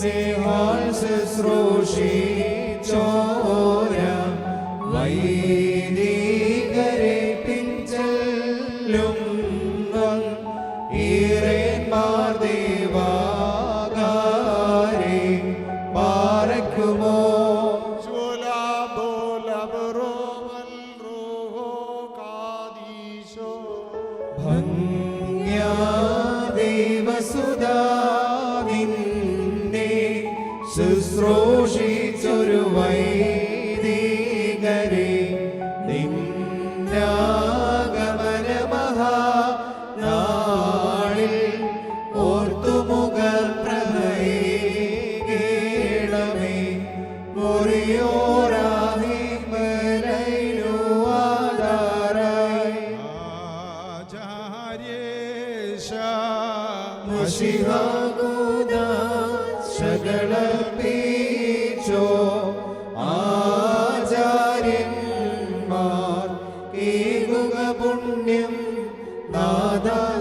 സ്നേഹാൽ ശുശ്രൂഷിച്ചോര വൈദികരെ പിഞ്ചെല്ലും ഈറേന്മാർ ദേവാകാരെ പാരക്കുമോ ഭംഗ്യാ ദേവസുദാ നിന്നെ ശുശ്രൂഷിച്ചൊരു വൈദികരെ. നിന്നാഗമന മഹാ നാളിൽ ഓർത്തുമുഖ പ്രണയേണമേ മുറിയോരാഹി ആധാരായി മഷിഹാഗോദ ശകളർപ്പീച്ചോ ആചാര്യന്മാർ ഏകുക പുണ്യം നാദാസ്തോ